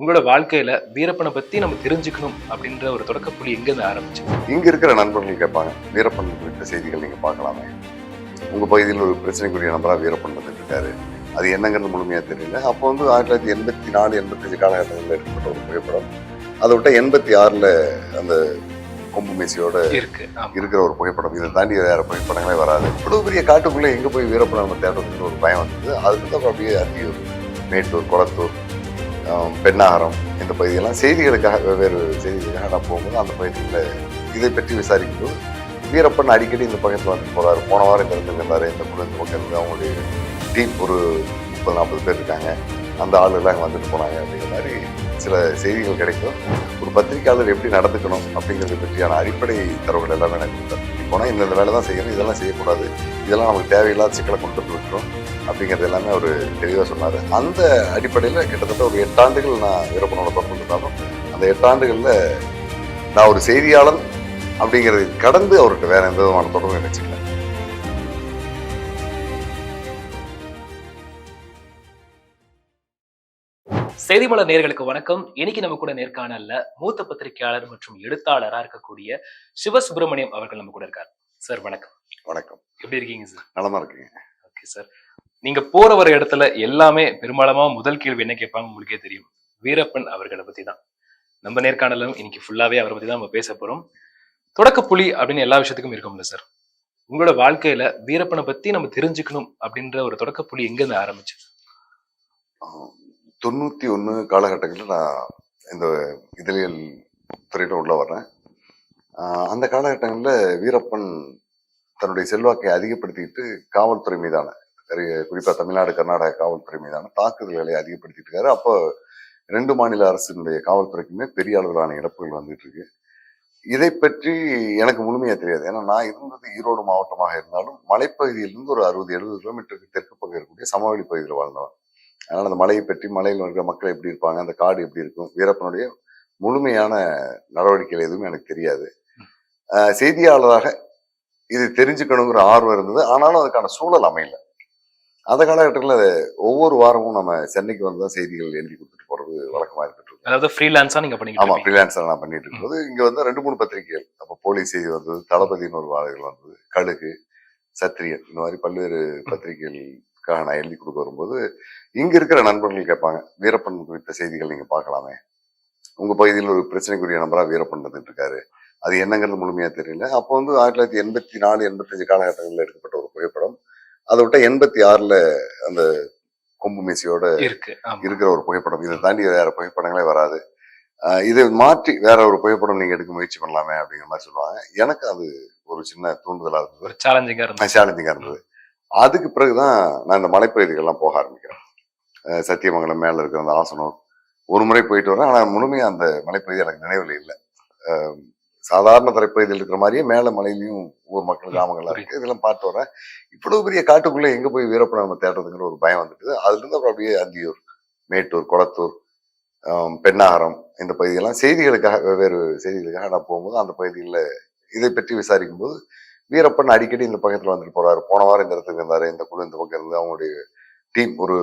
உங்களோட வாழ்க்கையில வீரப்பனை பத்தி நம்ம தெரிஞ்சுக்கணும் அப்படின்ற ஒரு தொடக்க புள்ளி எங்க இருந்து ஆரம்பிச்சு இங்க இருக்கிற நண்பர்கள் கேட்பாங்க வீரப்பன் குறித்த செய்திகள் நீங்க பார்க்கலாமே. உங்க பகுதியில் ஒரு பிரச்சனைக்குரிய நபரா வீரப்பன் வந்துட்டு இருக்காரு அது என்னங்கிறது முழுமையா தெரியல. அப்போ வந்து ஆயிரத்தி தொள்ளாயிரத்தி எண்பத்தி நாலு எண்பத்தஞ்சு காலகட்டங்களில் எடுக்கப்பட்ட ஒரு புகைப்படம். அதை விட்ட எண்பத்தி ஆறுல அந்த கொம்பு மீசையோட இருக்கு. இருக்கிற ஒரு புகைப்படம். இதை தாண்டி வேற புகைப்படங்களே வராது. இவ்வளவு பெரிய காட்டுக்குள்ள எங்க போய் வீரப்பன் நம்ம தேடுறதுக்கு ஒரு பயம் வந்தது. அதுக்கு தான் அப்படியே அத்தியூர் மேட்டூர் குளத்தூர் பெண்ணாகரம் இந்த பகுதியெல்லாம் செய்திகளுக்காக வெவ்வேறு செய்திகளுக்காக நான் போகும்போது அந்த பகுதியில் இதை பற்றி விசாரிக்கும்போது வீரப்பன் அடிக்கடி இந்த பக்கத்தில் வந்து போகிறார் போன வாரம் இந்த இடத்துல இருந்தார் இந்த குழு இந்த பக்கம் இருந்து அவங்களுடைய டீம் ஒரு முப்பது நாற்பது பேர் இருக்காங்க. அந்த ஆளுலாம் அங்கே வந்துட்டு போனாங்க அப்படிங்கிற மாதிரி சில செய்திகள் கிடைக்கும். ஒரு பத்திரிக்கையாளர் எப்படி நடந்துக்கணும் அப்படிங்கிறது பற்றியான அடிப்படை தரவுகள் எல்லாமே எனக்கு கொடுத்தாரு போனால் இந்த வேலை தான் செய்யணும் இதெல்லாம் செய்யக்கூடாது. இதெல்லாம் நமக்கு தேவையில்லாத சிக்கலை கொண்டு வந்து விட்டுரும். அப்படிங்கிறது எல்லாமே அவர் தெளிவாக சொன்னார். அந்த அடிப்படையில் கிட்டத்தட்ட ஒரு எட்டாண்டுகள் நான் வீரப்பனோட தொடர்பு இருந்தாலும் அந்த எட்டாண்டுகளில் நான் ஒரு செய்தியாளன் அப்படிங்கிறது கடந்து அவர்கிட்ட வேற எந்த விதமான தொடர்பும் நினைச்சுக்கல செய்திமலர் நேர்களுக்கு வணக்கம். இன்னைக்கு நம்ம கூட நேர்காணல்ல மூத்த பத்திரிகையாளர் மற்றும் எழுத்தாளரா இருக்கக்கூடிய சிவசுப்பிரமணியம் அவர்கள் நம்ம கூட இருக்காரு. சார் வணக்கம். வணக்கம். எப்படி இருக்கீங்க சார்? நலமா இருக்குங்க. Okay sir. நீங்க போற வர இடத்துல எல்லாமே பெரும்பாலமா முதல் கேள்வி என்ன கேட்பாங்க உங்களுக்கே தெரியும். வீரப்பன் அவர்களை பத்தி தான் நம்ம நேர்காணலும் இன்னைக்கு ஃபுல்லாவே அவரை பத்தி தான் நம்ம பேச போறோம். தொடக்க புலி அப்படின்னு எல்லா விஷயத்துக்கும் இருக்கும்ல சார் உங்களோட வாழ்க்கையில வீரப்பனை பத்தி நம்ம தெரிஞ்சுக்கணும் அப்படின்ற ஒரு தொடக்க புலி எங்க இருந்து ஆரம்பிச்சு தொண்ணூத்தி ஒண்ணு காலகட்டங்களில் நான் இந்த இதழியல் துறையில உள்ள வர்றேன். அந்த காலகட்டங்களில் வீரப்பன் தன்னுடைய செல்வாக்கை அதிகப்படுத்திக்கிட்டு காவல்துறை மீதான குறிப்பாக குறிப்பா தமிழ்நாடு கர்நாடக காவல்துறை மீதான தாக்குதல்களை அதிகப்படுத்திட்டு இருக்காரு. அப்போ ரெண்டு மாநில அரசினுடைய காவல்துறைக்குமே பெரிய அளவிலான இழப்புகள் வந்துட்டு இருக்கு. இதை பற்றி எனக்கு முழுமையா தெரியாது. ஏன்னா நான் இருந்தது ஈரோடு மாவட்டமாக இருந்தாலும் மலைப்பகுதியிலிருந்து ஒரு அறுபது எழுபது கிலோமீட்டருக்கு தெற்கு பக்கம் இருக்கக்கூடிய சமவெளி பகுதியில் வாழ்ந்தவன். அதனால அந்த மலையை பற்றி மலையில் இருக்கிற மக்கள் எப்படி இருப்பாங்க அந்த காடு எப்படி இருக்கும் வீரப்பனுடைய முழுமையான நடவடிக்கைகள் எதுவும் எனக்கு தெரியாது. செய்தியாளராக இது தெரிஞ்சுக்கணுங்கிற ஆர்வம் இருந்தது. ஆனாலும் அதுக்கான சூழல் அமையல. அந்த காலகட்டத்தில் ஒவ்வொரு வாரமும் நம்ம சென்னைக்கு வந்து தான் செய்திகள் எழுதி கொடுத்துட்டு போறது வழக்கமா இருந்துட்டு இருக்கு. அதாவது ஃப்ரீலான்ஸா நீங்க பண்ணிக்கிட்டு ஆமா இருக்கீங்க. ஃப்ரீலான்சர் நான் பண்ணிட்டு இருக்கும்போது இங்க வந்து ரெண்டு மூணு பத்திரிகைகள். அப்போ போலீஸ் செய்தி வந்தது தளபதினு ஒரு வாரங்கள் வந்தது கழுகு சத்திரியன் இந்த மாதிரி பல்வேறு பத்திரிகைகளுக்காக நான் எழுதி கொடுக்க வரும்போது இங்க இருக்கிற நண்பர்கள் கேட்பாங்க வீரப்பன் குறித்த செய்திகள் நீங்க பார்க்கலாமே. உங்க பகுதியில் ஒரு பிரச்சனைக்குரிய நபரா வீரப்பன் வந்துட்டு இருக்காரு. அது என்னங்கிறது முழுமையா தெரியல. அப்போ வந்து ஆயிரத்தி தொள்ளாயிரத்தி எண்பத்தி நாலு எண்பத்தஞ்சு காலகட்டங்களில் எடுக்கப்பட்ட ஒரு புகைப்படம். அதை விட்ட எண்பத்தி ஆறுல அந்த கொம்பு மீசையோட. இருக்கிற ஒரு புகைப்படம். இதை தாண்டி வேற புகைப்படங்களே வராது. இதை மாற்றி வேற ஒரு புகைப்படம் நீங்க எடுக்க முயற்சி பண்ணலாமே அப்படிங்கிற மாதிரி சொல்லுவாங்க. எனக்கு அது ஒரு சின்ன தூண்டுதலா இருந்தது. ஒரு சேலஞ்சிங்கா இருந்தது. சேலஞ்சிங்கா இருந்தது. அதுக்கு பிறகுதான் நான் இந்த மலைப்பகுதிகள்லாம் போக ஆரம்பிக்கிறேன். சத்தியமங்கலம் மேல இருக்கிற அந்த ஆசனம். ஒரு முறை போயிட்டு வரேன். ஆனா முழுமையா அந்த மலைப்பகுதி எனக்கு நினைவில் இல்லை. சாதாரண தரைப்பகுதியில் இருக்கிற மாதிரியே மேல மலையிலயும் ஊர் மக்கள் கிராமங்கள்லாம் இருக்கு. இதெல்லாம் பார்த்து வரேன் இவ்வளவு பெரிய காட்டுக்குள்ள எங்க போய் வீரப்பனை நம்ம தேடுறதுங்கிற ஒரு பயம் வந்துட்டு அதுல இருந்து அப்புறம் அப்படியே அந்தியூர் மேட்டூர் குளத்தூர் பெண்ணாகரம் இந்த பகுதியெல்லாம் செய்திகளுக்காக வெவ்வேறு செய்திகளுக்காக நான் போகும்போது அந்த பகுதிகளில் இதை பற்றி விசாரிக்கும் போது வீரப்பன் அடிக்கடி இந்த பக்கத்துல வந்துட்டு போறாரு. போன வாரம் இந்த இடத்துக்கு இருந்தாரு இந்த குழு இந்த பக்கம் இருந்து அவங்களுடைய டீம் ஒரு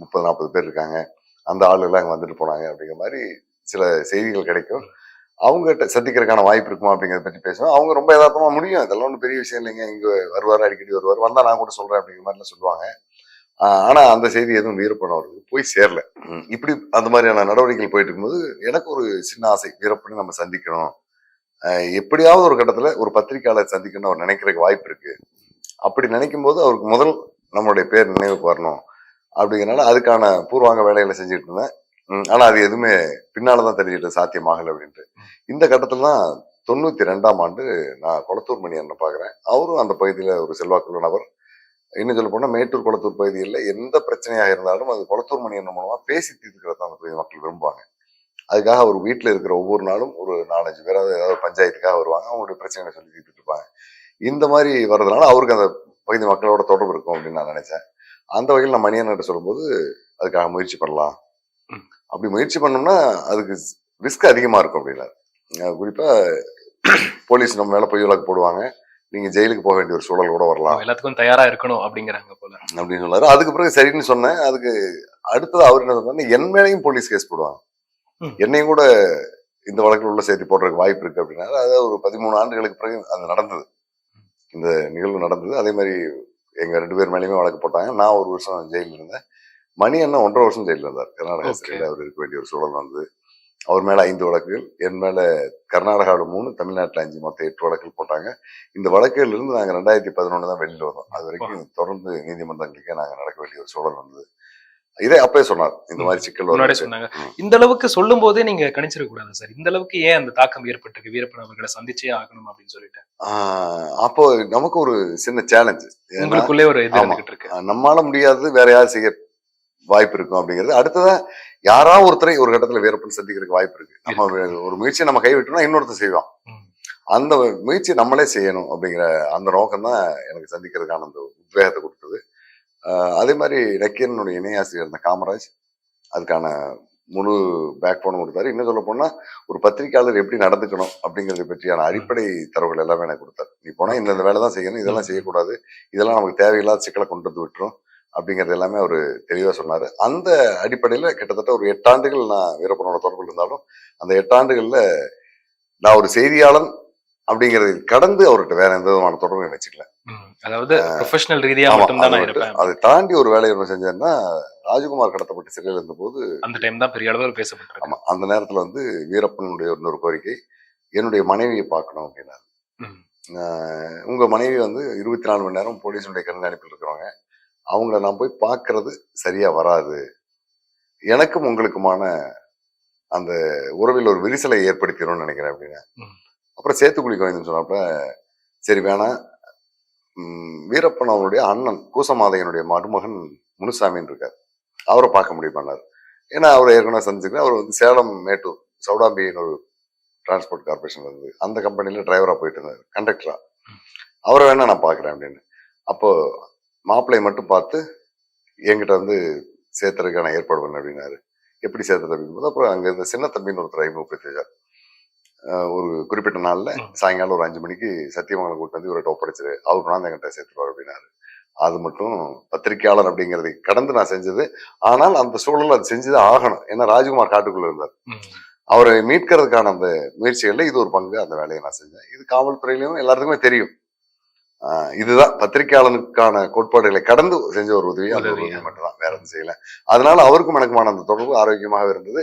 முப்பது நாற்பது பேர் இருக்காங்க. அந்த ஆளுலாம் அங்கே வந்துட்டு போனாங்க அப்படிங்கிற மாதிரி சில செய்திகள் கிடைக்கும். அவங்ககிட்ட சந்திக்கிறதுக்கான வாய்ப்பு இருக்குமா அப்படிங்கிறத பற்றி பேசுவோம். அவங்க ரொம்ப எதார்த்தமாக முடியும். இதெல்லாம் ஒன்றும் பெரிய விஷயம் இல்லைங்க. இங்கே வருவார் அடிக்கடி வருவார். வந்தால் நான் கூட சொல்கிறேன் அப்படிங்கிற மாதிரிலாம் சொல்லுவாங்க. ஆனால் அந்த செய்தி எதுவும் வீரப்பன் அவருக்கு போய் சேரல. இப்படி அந்த மாதிரியான நடவடிக்கைகள் போயிட்டு இருக்கும்போது எனக்கு ஒரு சின்ன ஆசை வீரப்பனை நம்ம சந்திக்கணும். எப்படியாவது ஒரு கட்டத்தில் ஒரு பத்திரிக்கையாளர் சந்திக்கணும்னு அவர் நினைக்கிறதுக்கு வாய்ப்பு இருக்கு. அப்படி நினைக்கும் போது அவருக்கு முதல் நம்மளுடைய பேர் நினைவுக்கு வரணும். அப்படிங்கிறனால அதுக்கான பூர்வாங்க வேலைகளை செஞ்சுட்டு இருந்தேன். ஆனா அது எதுவுமே பின்னாலதான் தெரிஞ்சுட்டு சாத்தியமாகல அப்படின்ட்டு. இந்த கட்டத்துல தான் தொண்ணூத்தி ரெண்டாம் ஆண்டு நான் கொளத்தூர் மணி அண்ணன் பாக்குறேன் அவரும் அந்த பகுதியில ஒரு செல்வாக்குள்ள நபர். இன்னும் சொல்ல போனா மேட்டூர் குளத்தூர் பகுதியில் எந்த பிரச்சனையாக இருந்தாலும் அது குளத்தூர் மணி அண்ணன் மூலமா பேசி தீர்க்கிறது அந்த பகுதி மக்கள் விரும்புவாங்க. அதுக்காக அவர் வீட்டில் இருக்கிற ஒவ்வொரு நாளும் ஒரு நாலஞ்சு பேர் ஏதாவது பஞ்சாயத்துக்காக வருவாங்க அவங்களுடைய பிரச்சனைகளை சொல்லி தீர்த்துட்டு இருப்பாங்க. இந்த மாதிரி வர்றதுனால அவருக்கு அந்த பகுதி மக்களோட தொடர்பு இருக்கும் அப்படின்னு நான் நினைச்சேன். அந்த வகையில் நான் மணியன்கிட்ட சொல்லும்போது அதுக்காக முயற்சி பண்ணலாம். அப்படி முயற்சி பண்ணோம்னா அதுக்கு ரிஸ்க் அதிகமா இருக்கும் அப்படின்னாரு அஹ் குறிப்பா போலீஸ் நம்ம மேல பொய் வழக்கு போடுவாங்க. நீங்க ஜெயிலுக்கு போக வேண்டிய ஒரு சூழல் கூட வரலாம். எல்லாத்துக்கும் தயாரா இருக்கணும் அப்படிங்கிறாங்க போல. அப்படின்னு சொன்னாரு. அதுக்கு பிறகு சரின்னு சொன்னேன். அதுக்கு அடுத்தது அவர் என்ன சொன்னாரு என் மேலையும் போலீஸ் கேஸ் போடுவாங்க. என்னையும் கூட இந்த வழக்கில் உள்ள சேர்த்து போடுறதுக்கு வாய்ப்பு இருக்கு அப்படின்னா அதாவது ஒரு பதிமூணு ஆண்டுகளுக்கு பிறகு அது நடந்தது. இந்த நிகழ்வு நடந்தது. அதே மாதிரி எங்க ரெண்டு பேர் மேலேயுமே வழக்கு போட்டாங்க. நான் ஒரு வருஷம் ஜெயிலில் இருந்தேன். மணி அண்ணன் ஒன்றரை வருஷம் ஜெயிலில் இருந்தார். கர்நாடகா. சிறையில் அவர் இருக்க வேண்டிய ஒரு சூழல் வந்தது. அவர் மேல ஐந்து வழக்குகள் என் மேல கர்நாடகாவில் மூணு தமிழ்நாட்டில் அஞ்சு மொத்தம் எட்டு வழக்குகள் போட்டாங்க. இந்த வழக்குகள் இருந்து நாங்க ரெண்டாயிரத்தி பதினொன்று தான் வெளியில வந்தோம். அது வரைக்கும் தொடர்ந்து நீதிமன்றங்களுக்கே நாங்க நடக்க வேண்டிய ஒரு சூழல் வந்தது. இதே அப்பவே சொன்னார். இந்த மாதிரி சிக்கல் சொன்னாங்க. இந்த அளவுக்கு சொல்லும் போதே நீங்க கணிச்சிட கூடாது சார். இந்த அளவுக்கு ஏன் அந்த தாக்கம் ஏற்பட்டிருக்கு? வீரப்பன் அவர்களை சந்திச்சே ஆகணும் அப்படின்னு சொல்லிட்டு. அப்போ நமக்கு ஒரு சின்ன சேலஞ்சு உங்களுக்குள்ளே ஒரு இது இருக்கு. நம்மால முடியாதது வேற யார் செய்ய வாய்ப்பு இருக்கும் அப்படிங்கிறது. அடுத்ததா யாரா ஒருத்தரை ஒரு கட்டத்துல வீரப்பன் சந்திக்கிறதுக்கு வாய்ப்பு இருக்கு. நம்ம ஒரு முயற்சியை நம்ம கைவிட்டோம்னா இன்னொருத்தர் செய்வான். அந்த முயற்சி நம்மளே செய்யணும் அப்படிங்கிற அந்த நோக்கம் தான் எனக்கு சந்திக்கிறதுக்கான அந்த உத்வேகத்தை கொடுத்தது. அதே மாதிரி நக்கீரனுடைய இணையாசிரியர் இருந்த காமராஜ் அதுக்கான முழு பேக் போன் கொடுத்தாரு. இன்னும் சொல்ல போனா ஒரு பத்திரிக்கையாளர் எப்படி நடந்துக்கணும் அப்படிங்கறத பற்றியான அடிப்படை தரவுகள் எல்லாமே எனக்கு கொடுத்தாரு. நீ போனா இந்த வேலை தான் செய்யணும் இதெல்லாம் செய்யக்கூடாது. இதெல்லாம் நமக்கு தேவையில்லாத சிக்கலை கொண்டு வந்து விட்டுரும். அப்படிங்கறது எல்லாமே அவர் தெளிவா சொன்னாரு. அந்த அடிப்படையில கிட்டத்தட்ட ஒரு எட்டாண்டுகள் நான் வீரப்பனோட தொடர்பில் இருந்தாலும் அந்த எட்டாண்டுகள்ல நான் ஒரு செய்தியாளன் அப்படிங்கறது கடந்து அவர்கிட்ட வேற எந்த விதமான தொடர்பும் வச்சுக்கல. ம். அதாவது ப்ரொஃபஷனல் ரீதியா அதை தாண்டி ஒரு வேலையை ஒன்று செஞ்சேன்னா ராஜகுமார் கடத்தப்பட்டு சிறையில் இருந்தபோது அந்த டைம் தான் பெரிய அளவில் பேசப்பட்டிருக்கு. ஆமா அந்த நேரத்துல வந்து வீரப்பனுடைய இன்னொரு கோரிக்கை என்னுடைய மனைவியை பார்க்கணும் அப்படின்னாரு. உங்க மனைவி வந்து இருபத்தி நாலு மணி நேரம் போலீஸுடைய கண்காணிப்பில் இருக்கிறவங்க. அவங்கள நான் போய் பார்க்கிறது சரியா வராது. எனக்கும் உங்களுக்குமான அந்த உறவில் ஒரு விரிசலை ஏற்படுத்திடும்னு நினைக்கிறேன் அப்படின்னு. அப்புறம் சேத்துக்குழி கோவிந்தன் சொன்னப்ப சரி வேணாம் வீரப்பன் அவருடைய அண்ணன் கூசமாதையனுடைய மருமகன் முனுசாமின்னு இருக்கார். அவரை பார்க்க முடியுமானார் ஏன்னா அவர் ஏற்கனவே சந்திச்சிருக்கேன். அவர் வந்து சேலம் மேட்டூர் சவுடாம்பின்னு ஒரு டிரான்ஸ்போர்ட் கார்பரேஷன் இருந்து அந்த கம்பெனில டிரைவரா போயிட்டு இருந்தார் கண்டக்டரா அவரை வேணா நான் பார்க்குறேன் அப்படின்னு. அப்போ மாப்பிள்ளையை மட்டும் பார்த்து என்கிட்ட வந்து சேர்த்துறதுக்கான ஏற்பாடு பண்ண அப்படின்னாரு. எப்படி சேர்த்துறது அப்படிங்கும்போது அப்புறம் அங்க இருந்த சின்ன தம்பின்னு ஒருத்தர் அறிமுகப்படுத்தி வச்சார் அஹ் ஒரு குறிப்பிட்ட நாள்ல. சாயங்காலம் ஒரு அஞ்சு மணிக்கு சத்தியமங்கலம் கூட்டு வந்து இவர்கிட்ட ஒப்படைச்சிரு அவர் கொண்டாந்து என்கிட்ட சேர்த்துருவார் அப்படின்னாரு. அது மட்டும் பத்திரிக்கையாளர் அப்படிங்கறதை கடந்து நான் செஞ்சது. ஆனால் அந்த சூழல் அது செஞ்சுதான் ஆகணும். ஏன்னா ராஜ்குமார் காட்டுக்குள்ள இருந்தார். அவரை மீட்கிறதுக்கான அந்த முயற்சிகள்ல இது ஒரு பங்கு. அந்த வேலையை நான் செஞ்சேன். இது காவல்துறையிலும் எல்லாத்துக்குமே தெரியும். இதுதான் பத்திரிகையாளனுக்கான கோட்பாடுகளை கடந்து செஞ்ச ஒரு உதவி. அந்த உதவி, மட்டும்தான். வேற எதுவும் செய்யல. அதனால அவருக்கும் எனக்குமான அந்த தொடர்பு ஆரோக்கியமாக இருந்தது.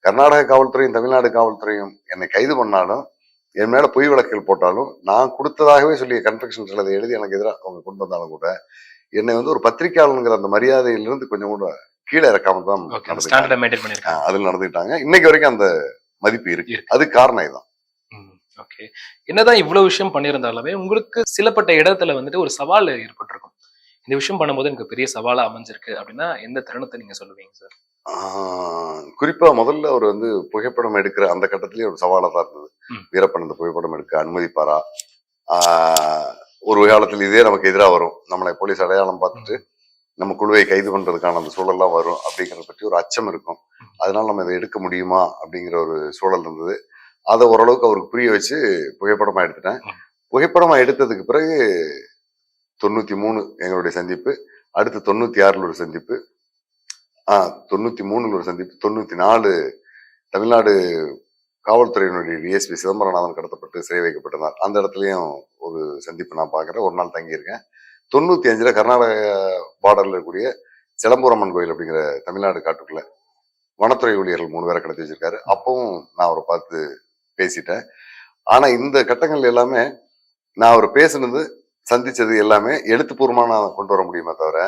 கர்நாடக காவல்துறையும் தமிழ்நாடு காவல்துறையும் என்னை கைது பண்ணாலும் என் மேல பொய் வழக்குகள் போட்டாலும் நான் கொடுத்ததாகவே சொல்லிய கன்ஃபெக்ஷன் சிலதை எழுதி எனக்கு எதிராக அவங்க கொண்டு வந்தாலும் கூட என்னை வந்து ஒரு பத்திரிகையாளனுங்கிற அந்த மரியாதையிலிருந்து கொஞ்சம் கூட கீழே இறக்காம தான் அதுல நடந்துக்கிட்டாங்க. இன்னைக்கு வரைக்கும் அந்த மதிப்பு இருக்கு. இருக்கு. அது காரணம் இதுதான். ஓகே என்னதான் இவ்வளவு விஷயம் பண்ணியிருந்தாலுமே உங்களுக்கு சிலப்பட்ட இடத்துல வந்துட்டு ஒரு சவால் ஏற்பட்டிருக்கும். இந்த விஷயம் பண்ணும்போது எனக்கு பெரிய சவாலா அமைஞ்சிருக்கு அப்படின்னா எந்த தருணத்தை நீங்க சொல்லுவீங்க சார் குறிப்பா முதல்ல அவர் வந்து புகைப்படம் எடுக்கிற அந்த கட்டத்திலேயே ஒரு சவாலா தான் இருந்தது. வீரப்பன் இந்த புகைப்படம் எடுக்க அனுமதிப்பாரா? ஆஹ் ஒரு காலத்தில் இதே நமக்கு எதிராக வரும். நம்மளை போலீஸ் அடையாளம் பார்த்துட்டு நம்ம குழுவை கைது பண்றதுக்கான அந்த சூழல்லாம் வரும் அப்படிங்கறத பற்றி ஒரு அச்சம் இருக்கும். அதனால நம்ம இதை எடுக்க முடியுமா அப்படிங்கிற ஒரு சூழல் இருந்தது. அதை ஓரளவுக்கு அவருக்கு புரிய வச்சு புகைப்படமா எடுத்துட்டேன். ம். புகைப்படமா எடுத்ததுக்கு பிறகு தொண்ணூத்தி மூணு எங்களுடைய சந்திப்பு அடுத்து தொண்ணூத்தி ஆறுல ஒரு சந்திப்பு ஆஹ் தொண்ணூத்தி மூணுல ஒரு சந்திப்பு தொண்ணூத்தி நாலு தமிழ்நாடு காவல்துறையினுடைய டிஎஸ்பி சிதம்பரநாதன் கடத்தப்பட்டு சிறை வைக்கப்பட்டிருந்தார். அந்த இடத்துலயும் ஒரு சந்திப்பு நான் பார்க்கறேன். ஒரு நாள் தங்கியிருக்கேன். தொண்ணூத்தி அஞ்சுல கர்நாடக பார்டர்ல இருக்கக்கூடிய சிலம்பூரம்மன் கோயில் அப்படிங்கிற தமிழ்நாடு காட்டுக்குள்ள வனத்துறை ஊழியர்கள் மூணு பேரை கடத்தி வச்சிருக்காரு. அப்பவும் நான் அவரை பார்த்து பேசிட்டேன். ஆனா இந்த கட்டங்கள் எல்லாமே நான் அவர் பேசுனது சந்திச்சது எல்லாமே எழுத்துப்பூர்வமா நான் கொண்டு வர முடியுமே தவிர.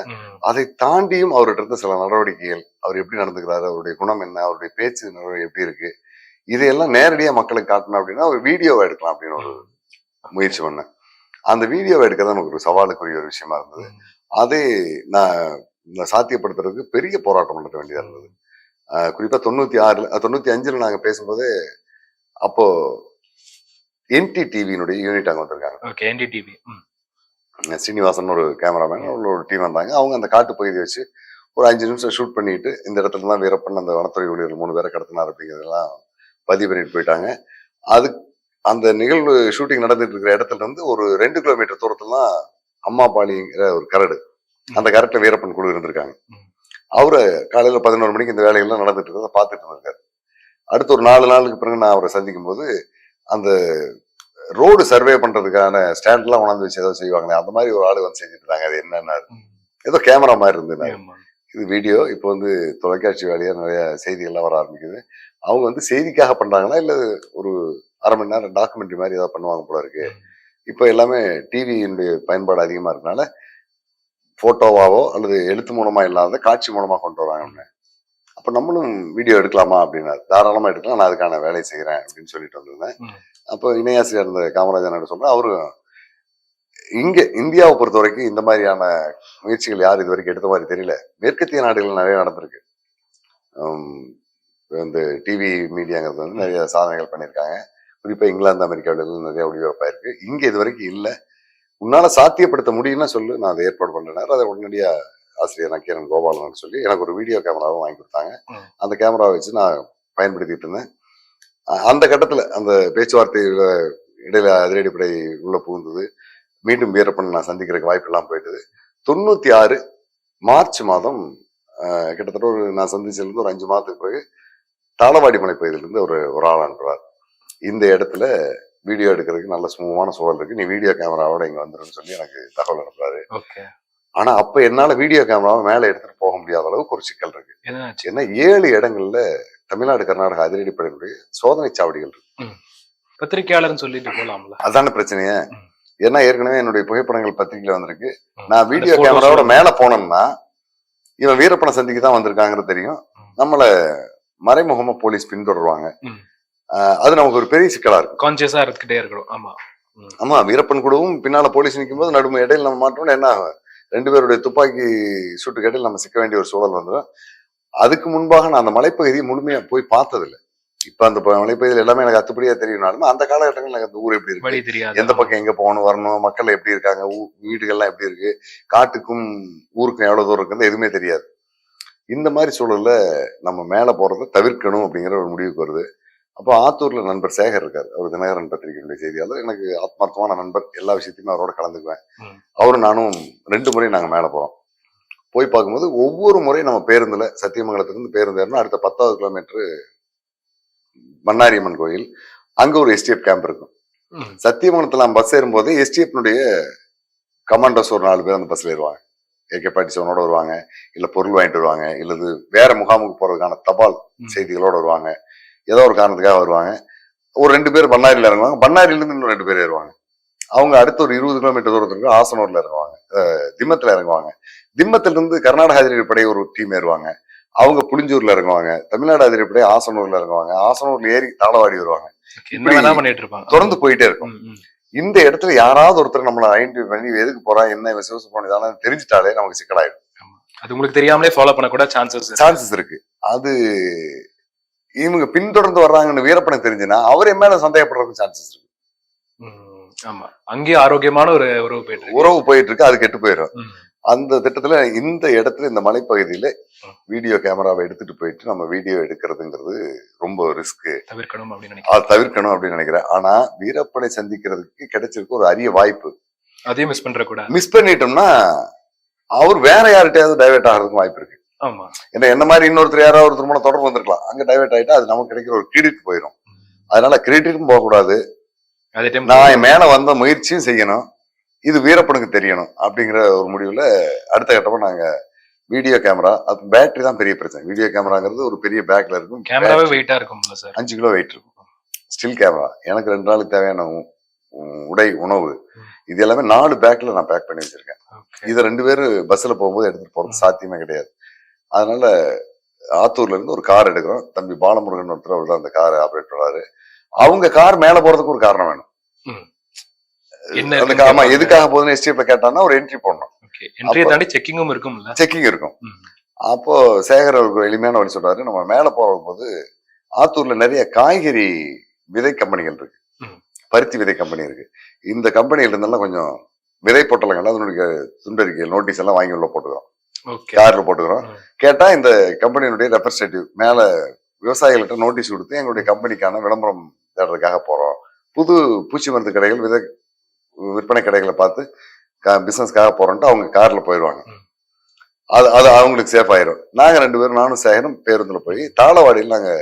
அதை தாண்டியும் அவர்கிட்ட இருந்த சில நடவடிக்கைகள் அவர் எப்படி நடந்துக்கிறாரு அவருடைய குணம் என்ன அவருடைய பேச்சு எப்படி இருக்கு இதையெல்லாம் நேரடியா மக்களுக்கு காட்டணும் அப்படின்னா ஒரு வீடியோவை எடுக்கலாம் அப்படின்னு ஒரு முயற்சி பண்ணேன். அந்த வீடியோவை எடுக்க தான் நமக்கு ஒரு சவாலுக்குரிய ஒரு விஷயமா இருந்தது. அதை நான் சாத்தியப்படுத்துறதுக்கு பெரிய போராட்டம் நடத்த வேண்டியதா இருந்தது. குறிப்பா தொண்ணூத்தி ஆறுல தொண்ணூத்தி அஞ்சுல நாங்க பேசும்போது அப்போ என்டி டிவியினுடைய யூனிட் அங்க வந்திருக்காங்க. ஓகே என்டிடிவி ம். ஸ்ரீனிவாசன் ஒரு கேமராமேன் உள்ள ஒரு டீம் வந்தாங்க. அவங்க அந்த காட்டு பகுதியை வச்சு ஒரு அஞ்சு நிமிஷம் ஷூட் பண்ணிட்டு இந்த இடத்துல தான் வீரப்பன் அந்த வனத்துறை ஊழியர்கள் மூணு பேரை கடத்தினார் அப்படிங்கிறதெல்லாம் பதிவு பண்ணிட்டு போயிட்டாங்க. அது அந்த நிகழ்வு ஷூட்டிங் நடந்துட்டு இருக்கிற இடத்துல இருந்து ஒரு ரெண்டு கிலோமீட்டர் தூரத்துல தான் அம்மாபாளிங்கிற ஒரு கரடு அந்த கரட்டுல வீரப்பன் குழு இருந்திருக்காங்க. அவரு காலையில பதினோரு மணிக்கு இந்த வேலைகள்லாம் நடந்துட்டு இருக்கிறத பார்த்துட்டு இருந்திருக்காரு அடுத்து ஒரு நாலு நாளுக்கு பிறகு நான் அவரை சந்திக்கும் போது அந்த ரோடு சர்வே பண்றதுக்கான ஸ்டாண்ட்லாம் உணர்ந்து வச்சு ஏதோ செய்வாங்களே அந்த மாதிரி ஒரு ஆளு வந்து செஞ்சுட்டு இருந்தாங்க. அது என்னன்னா. ஏதோ கேமரா மாதிரி இருந்தது. இது வீடியோ. இப்போ வந்து தொலைக்காட்சி வழியா நிறைய செய்திகள்லாம் வர ஆரம்பிக்குது. அவங்க வந்து செய்திக்காக பண்றாங்களா? இல்ல ஒரு அரை மணி நேரம் டாக்குமெண்ட்ரி மாதிரி ஏதாவது பண்ணுவாங்க போல இருக்கு. இப்போ எல்லாமே டிவியினுடைய பயன்பாடு அதிகமா இருக்கனால போட்டோவாவோ அல்லது எழுத்து மூலமா இல்லாத காட்சி மூலமா கொண்டு வராங்க. அப்ப நம்மளும் வீடியோ எடுக்கலாமா அப்படின்னா தாராளமா எடுக்கலாம். நான் அதுக்கான வேலையை செய்யறேன் அப்படின்னு சொல்லிட்டு வந்திருந்தேன். அப்போ இணையாசிரியர் இருந்த காமராஜன் சொல்றேன் அவரும் இங்க இந்தியாவை பொறுத்த வரைக்கும் இந்த மாதிரியான முயற்சிகள் யார் இது வரைக்கும் எடுத்த மாதிரி தெரியல. மேற்கத்திய நாடுகள் நிறைய நடந்திருக்கு. இந்த டிவி மீடியாங்கிறது வந்து நிறைய சாதனைகள் பண்ணியிருக்காங்க. குறிப்பா இங்கிலாந்து அமெரிக்காவில நிறைய ஒளிபரப்பாயிருக்கு. இங்க இது வரைக்கும் இல்லை. உன்னால சாத்தியப்படுத்த முடியும்னா சொல்லு. நான் அதை ஏற்பாடு பண்றேன் அதை உடனடியா ஆசிரியர் நக்கீரன் கோபாலன் சொல்லி எனக்கு ஒரு வீடியோ கேமராவும் வாங்கி கொடுத்தாங்க. அந்த கேமராவை வச்சு நான் பயன்படுத்திட்டு இருந்தேன். அந்த கட்டத்துல அந்த பேச்சுவார்த்தையில இடையில அதிரடிப்படை உள்ள புகுந்தது. மீண்டும் வீரப்பன் நான் சந்திக்கிறதுக்கு வாய்ப்பு எல்லாம் போயிட்டது. தொண்ணூத்தி ஆறு மார்ச் மாதம் கிட்டத்தட்ட ஒரு நான் சந்திச்சதுலேருந்து ஒரு அஞ்சு மாதத்துக்கு பிறகு தாளவாடி மலை பகுதியிலிருந்து ஒரு ஒரு ஆள் அனுப்புறார். இந்த இடத்துல வீடியோ எடுக்கிறதுக்கு நல்ல சுமூகமான சூழல் இருக்கு. நீ வீடியோ கேமராவோட இங்க வந்துருன்னு சொல்லி எனக்கு தகவல் அனுப்புறாரு. ஆனா அப்ப என்னால வீடியோ கேமராவை மேல எடுத்துட்டு போக முடியாத அளவுக்கு ஒரு சிக்கல் இருக்கு. ஏன்னா ஏழு இடங்கள்ல தமிழ்நாடு கர்நாடகா அதிரடிப்படையினுடைய சோதனை சாவடிகள் இருக்கு. பத்திரிக்கையாளர்னு சொல்லிட்டு போலாம்ல. அதான பிரச்சனையே. ஏன்னா ஏற்கனவே என்னுடைய புகைப்படங்கள் பத்திரிகையில வந்திருக்கு. நான் வீடியோ கேமராவோட மேல போனோம்னா இவன் வீரப்பனை சந்திக்கு தான் வந்திருக்காங்கிறது தெரியும். நம்மள மறைமுகமா போலீஸ் பின்தொடருவாங்க. அது நமக்கு ஒரு பெரிய சிக்கலா இருக்கும் கான்சியஸா இருந்துகிட்டே இருக்கணும். ஆமா. ஆமா வீரப்பன் கூடவும் பின்னால போலீஸ் நிற்கும் போது நடுமை இடையில நம்ம மாட்டோம்னா என்ன ஆகும்? ரெண்டு பேருடைய துப்பாக்கி சூட்டுக்கு இடையில நம்ம சிக்க வேண்டிய ஒரு சூழல் வந்துடும் அதுக்கு முன்பாக நான் அந்த மலைப்பகுதியை முழுமையா போய் பார்த்ததில்லை. இப்ப அந்த மலைப்பகுதியில் எல்லாமே எனக்கு அத்துப்படியா தெரியும்னாலும் அந்த காலகட்டங்களில் எனக்கு அந்த ஊர் எப்படி இருக்கு? எந்த பக்கம் எங்க போகணும் வரணும் மக்கள் எப்படி இருக்காங்க வீடுகள்லாம் எப்படி இருக்கு காட்டுக்கும் ஊருக்கும் எவ்வளவு தூரம் இருக்குன்னு எதுவுமே தெரியாது. இந்த மாதிரி சூழல்ல நம்ம மேல போறதை தவிர்க்கணும் அப்படிங்கிற ஒரு முடிவுக்கு வருது. அப்போ ஆத்தூர்ல நண்பர் சேகர் இருக்காரு. அவர் தினகரன் பத்திரிகையுடைய செய்தியாளர். எனக்கு ஆத்மார்த்தமான நண்பர். எல்லா விஷயத்தையுமே அவரோட கலந்துக்குவேன். அவரும் நானும் ரெண்டு முறை நாங்க மேல போறோம். போய் பார்க்கும்போது ஒவ்வொரு முறை நம்ம பேருந்துல சத்தியமங்கலத்திலிருந்து பேருந்து ஏறினா அடுத்த பத்தாவது கிலோமீட்டர் மன்னாரியம்மன் கோயில். அங்க ஒரு எஸ்டிஎஃப் கேம்ப் இருக்கும். சத்தியமங்கலத்துல நான் பஸ் ஏறும்போது எஸ்டிஎஃப்னுடைய கமாண்டோஸ் ஒரு நாலு பேர் அந்த பஸ்ல ஏறுவாங்க. ஏகே பாட்டிசவனோட வருவாங்க. இல்ல பொருள் வாங்கிட்டு வருவாங்க. இல்லது வேற முகாமுக்கு போறதுக்கான தபால். செய்திகளோட வருவாங்க. ஏதோ ஒரு காரணத்துக்காக வருவாங்க. ஒரு ரெண்டு பேர் பண்ணாரியில இறங்குவாங்க. பண்ணாரியில இருந்து இன்னும் ரெண்டு பேர் ஏறுவாங்க. அவங்க அடுத்த ஒரு இருபது கிலோமீட்டர் தூரத்துக்கு ஆசனூர்ல இறங்குவாங்க. திம்மத்துல இறங்குவாங்க. திம்மத்துல இருந்து கர்நாடக அதிரடிப்படை ஒரு டீம் ஏறுவாங்க. அவங்க புளிஞ்சூர்ல இறங்குவாங்க. தமிழ்நாடு அதிரடிப்படை ஆசனூர்ல இறங்குவாங்க. ஆசனூர்ல ஏறி தாளவாடி வருவாங்க. தொடர்ந்து போயிட்டே இருக்கும். இந்த இடத்துல யாராவது ஒருத்தர் நம்மளை ஐடென்டிஃபை பண்ணி எதுக்கு போறா என்ன இவன் சிவசு போனதாலும் தெரிஞ்சிட்டாலே நமக்கு சிக்கலாயிடும். அது உங்களுக்கு தெரியாமலே ஃபாலோ பண்ண கூட சான்சஸ் சான்சஸ் இருக்கு. அது இவங்க பின்தொடர்ந்து வர்றாங்கன்னு வீரப்பனுக்கு தெரிஞ்சுன்னா அவர் என் மேல சந்தேகப்படுறதுக்கு சான்சஸ் இருக்கு. ஆமா. அங்கேயும் ஆரோக்கியமான ஒரு உறவு போயிட்டு இருக்கு. உறவு போயிட்டு இருக்கு அது கெட்டு போயிடும். அந்த திட்டத்துல இந்த இடத்துல இந்த மலைப்பகுதியில. வீடியோ கேமராவை எடுத்துட்டு போயிட்டு நம்ம வீடியோ எடுக்கிறதுங்கிறது ரொம்ப ரிஸ்க் தவிர்க்கணும் அப்படின்னு அதை தவிர்க்கணும் அப்படின்னு நினைக்கிறேன். ஆனா வீரப்பனை சந்திக்கிறதுக்கு கிடைச்சிருக்க ஒரு அரிய வாய்ப்பு. அதையும் மிஸ் பண்ற கூட மிஸ் பண்ணிட்டோம்னா அவர் வேற யார்கிட்டயாவது டைவர்ட் ஆகிறதுக்கு வாய்ப்பு இருக்கு. ஆமா. ஏன்னா என்ன மாதிரி இன்னொருத்தர் யாராவது ஒருத்தர் மூலம் தொடர்பு வந்திருக்கலாம். அங்க டைவர்ட் ஆயிட்டா அது நமக்கு கிடைக்கிற ஒரு கிரெடிட் போயிடும் அதனால கிரெடிட்டும் போகக்கூடாது நான் என் மேல வந்த முயற்சியும் செய்யணும். இது வீரப்பனுக்கு தெரியணும் அப்படிங்கிற ஒரு முடிவுல அடுத்த கட்டமா நாங்க வீடியோ கேமரா அது பேட்டரி தான் பெரிய பிரச்சனை. வீடியோ கேமராங்கிறது ஒரு பெரிய பேக்ல இருக்கும். கேமராவே வெயிட்டா இருக்கும்ல சார் அஞ்சு கிலோ வெயிட் இருக்கும். ஸ்டில் கேமரா எனக்கு ரெண்டு நாளுக்கு தேவையான உடை உணவு. இது எல்லாமே நாலு பேக்ல நான் பேக் பண்ணி வச்சிருக்கேன். இதை ரெண்டு பேரும் பஸ்ல போகும்போது எடுத்துட்டு போறது. சாத்தியமே கிடையாது. அதனால ஆத்தூர்ல இருந்து ஒரு கார் எடுக்கிறோம். தம்பி பாலமுருகன் ஒருத்தர் அவர் தான் அந்த கார் ஆப்ரேட் பண்ணுவாரு அவங்க கார் மேல போறதுக்கு ஒரு காரணம் வேணும். அந்த ஆமா. எதுக்காக போகுதுன்னு எஸ்டிஎஃப்ல கேட்டான்னா ஒரு என்ட்ரி போடணும். செக்கிங்கும் இருக்கும்ல? செக்கிங் இருக்கும். அப்போ சேகர் அவருக்கு எளிமையான வழி சொல்றாரு. நம்ம மேல போகும்போது ஆத்தூர்ல நிறைய காய்கறி விதை கம்பெனிகள் இருக்கு. பருத்தி விதை கம்பெனி இருக்கு. இந்த கம்பெனிகள் இருந்தெல்லாம் கொஞ்சம் விதை பொட்டலங்கள் அதனுடைய துண்டறிக்கை நோட்டீஸ் எல்லாம் வாங்கி உள்ள போட்டுக்கிறோம். கார்ல போட்டுக்கிறோம். கேட்டா இந்த கம்பெனியினுடைய ரெப்ரஸன்டேட்டிவ் மேல விவசாயிகள்கிட்ட நோட்டீஸ் கொடுத்து எங்களுடைய கம்பெனிக்கான விளம்பரம் தேடுறதுக்காக போறோம். புது பூச்சி மருந்து கடைகள் விதை விற்பனை கடைகளை பார்த்து பிசினஸ்க்காக போறோம்ட்டு அவங்க கார்ல போயிடுவாங்க. அது அது அவங்களுக்கு சேஃப் ஆயிரும். நாங்க ரெண்டு பேரும் நானும் சேகரும் பேருந்துல போய் தாளவாடியில் நாங்க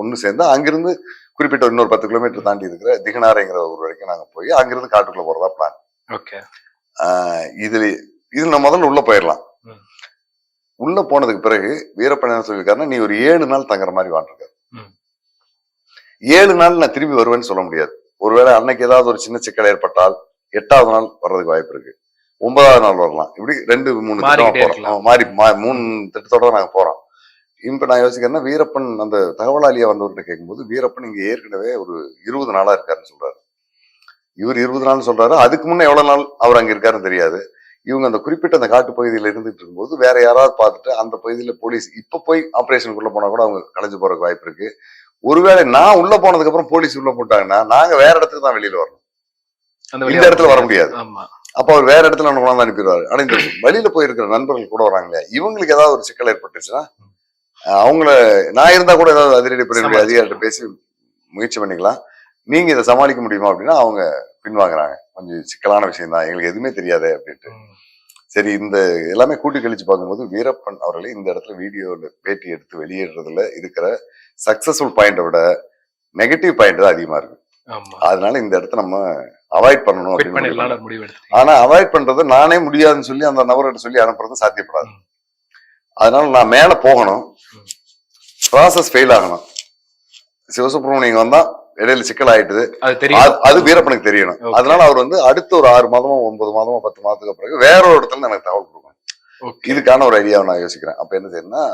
ஒண்ணு சேர்ந்து அங்கிருந்து குறிப்பிட்ட இன்னொரு பத்து கிலோமீட்டர் தாண்டி இருக்கிற திகனாரைங்கிற ஊர் வரைக்கும் நாங்க போய் அங்கிருந்து காட்டுக்குள்ள போறதா பிளான் ஓகே. இதுல இதுல நம்ம முதல்ல உள்ள போயிடலாம். உள்ள போனதுக்கு பிறகு வீரப்பன் என்ன சொல்லியிருக்காருன்னா நீ ஒரு ஏழு நாள் தங்குற மாதிரி வாண்டிருக்காரு. ஏழு நாள் நான் திரும்பி வருவேன்னு சொல்ல முடியாது. ஒருவேளை அன்னைக்கு ஏதாவது ஒரு சின்ன சிக்கல் ஏற்பட்டால் எட்டாவது நாள் வர்றதுக்கு வாய்ப்பு இருக்கு. ஒன்பதாவது நாள் வரலாம். இப்படி ரெண்டு மூணு திட்டமா போறோம். மாறி மூணு திட்டத்தோட நாங்க போறோம். இப்ப நான் யோசிக்கிறேன்னா வீரப்பன் அந்த தகவலாளியா வந்தவர்கிட்ட கேட்கும்போது வீரப்பன் இங்க ஏற்கனவே ஒரு இருபது நாளா இருக்காருன்னு சொல்றாரு. இவர் இருபது நாள் சொல்றாரு. அதுக்கு முன்ன எவ்வளவு நாள் அவர் அங்க இருக்காருன்னு தெரியாது. இவங்க அந்த குறிப்பிட்ட அந்த காட்டு பகுதியில இருந்துட்டு இருக்கும்போது வேற யாராவது பார்த்துட்டு அந்த பகுதியில போலீஸ் இப்ப போய் ஆபரேஷனுக்குள்ள போனா கூட அவங்க கலைஞ்சு போறதுக்கு வாய்ப்பு இருக்கு. ஒருவேளை நான் உள்ள போனதுக்கு அப்புறம் போலீஸ் உள்ள போட்டாங்கன்னா நாங்க வேற இடத்துக்கு தான் வெளியில வரணும். இந்த இடத்துல வர முடியாது. அப்ப அவர் வேற இடத்துல நம்ம கொண்டாந்து அனுப்பிடுவாரு. ஆனா இந்த வெளியில போயிருக்கிற நண்பர்கள் கூட வராங்களே இவங்களுக்கு ஏதாவது ஒரு சிக்கல் ஏற்பட்டுச்சுன்னா அவங்கள நான் இருந்தா கூட ஏதாவது அதிரடி பிரிவு. அதிகாரிட்ட பேசி முயற்சி பண்ணிக்கலாம். நீங்க இதை சமாளிக்க முடியுமா அப்படின்னா அவங்க பின்வாங்குறாங்க. கொஞ்சம் சிக்கலான விஷயம் தான் எங்களுக்கு எதுவுமே தெரியாது அப்படின்ட்டு. சரி இந்த எல்லாமே கூட்டி கழிச்சு பார்க்கும்போது வீரப்பன் அவர்களே இந்த இடத்துல வீடியோல பேட்டி எடுத்து வெளியிடுறதுல இருக்கிற சக்சஸ்ஃபுல் பாயிண்டை விட நெகட்டிவ் பாயிண்ட் தான் அதிகமா இருக்கு. அதனால இந்த இடத்த நம்ம அவாய்ட் பண்ணணும் அப்படின்னு ஆனா அவாய்ட் பண்றது நானே முடியாதுன்னு சொல்லி அந்த நபர்கிட்ட சொல்லி அனுப்புறது சாத்தியப்படாது. அதனால நான் மேல போகணும். ப்ராசஸ் ஃபெயில் ஆகணும். சிவசுப்ரமணியம் வந்தா இடையில சிக்கல் ஆயிட்டுது அது வீரப்பனுக்கு தெரியணும். அதனால அவர் வந்து அடுத்த ஒரு ஆறு மாதமோ ஒன்பது மாதமோ பத்து மாதத்துக்கு பிறகு வேற ஒரு இடத்துல எனக்கு தகவல் கொடுக்கணும். இதுக்கான ஒரு ஐடியாவை நான் யோசிக்கிறேன். அப்ப என்ன செய்யணும்னா